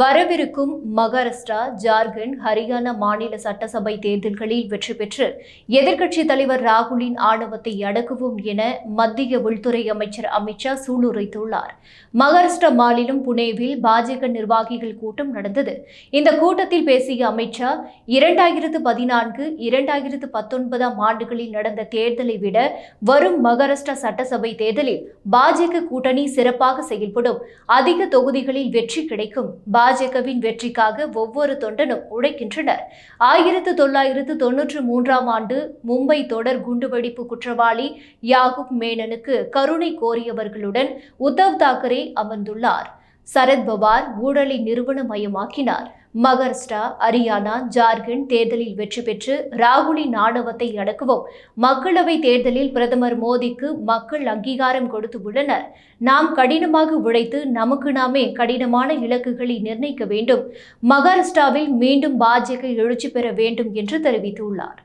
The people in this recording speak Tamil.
வரவிருக்கும் மகாராஷ்டிரா ஜார்க்கண்ட் ஹரியானா மாநில சட்டசபை தேர்தல்களில் வெற்றி பெற்று எதிர்க்கட்சித் தலைவர் ராகுலின் ஆணவத்தை அடக்குவோம் என மத்திய உள்துறை அமைச்சர் அமித்ஷா சூளுரைத்துள்ளார். மகாராஷ்டிரா மாநிலம் புனேவில் பாஜக நிர்வாகிகள் கூட்டம் நடந்தது. இந்த கூட்டத்தில் பேசிய அமித்ஷா இரண்டாயிரத்து பதினான்கு இரண்டாயிரத்து பத்தொன்பதாம் ஆண்டுகளில் நடந்த தேர்தலை விட வரும் மகாராஷ்டிரா சட்டசபை தேர்தலில் பாஜக கூட்டணி சிறப்பாக செயல்படும். அதிக தொகுதிகளில் வெற்றி கிடைக்கும். பாஜகவின் வெற்றிக்காக ஒவ்வொரு தொண்டனும் உழைக்கின்றனர். ஆயிரத்து தொள்ளாயிரத்து தொன்னூற்று மூன்றாம் ஆண்டு மும்பை தொடர் குண்டுவெடிப்பு குற்றவாளி யாகுப் மேனனுக்கு கருணை கோரியவர்களுடன் உத்தவ் தாக்கரே அமர்ந்துள்ளார். சரத்பவார் ஊழலை நிறுவனமயமாக்கினார். மகாராஷ்டிரா ஹரியானா ஜார்க்கண்ட் தேர்தலில் வெற்றி பெற்று ராகுலின் ஆணவத்தை அடக்குவோம். மக்களவை தேர்தலில் பிரதமர் மோடிக்கு மக்கள் அங்கீகாரம் கொடுத்து உள்ளனர். நாம் கடினமாக உழைத்து நமக்கு நாமே கடினமான இலக்குகளை நிர்ணயிக்க வேண்டும். மகாராஷ்டிராவில் மீண்டும் பாஜக எழுச்சி பெற வேண்டும் என்று தெரிவித்துள்ளார்.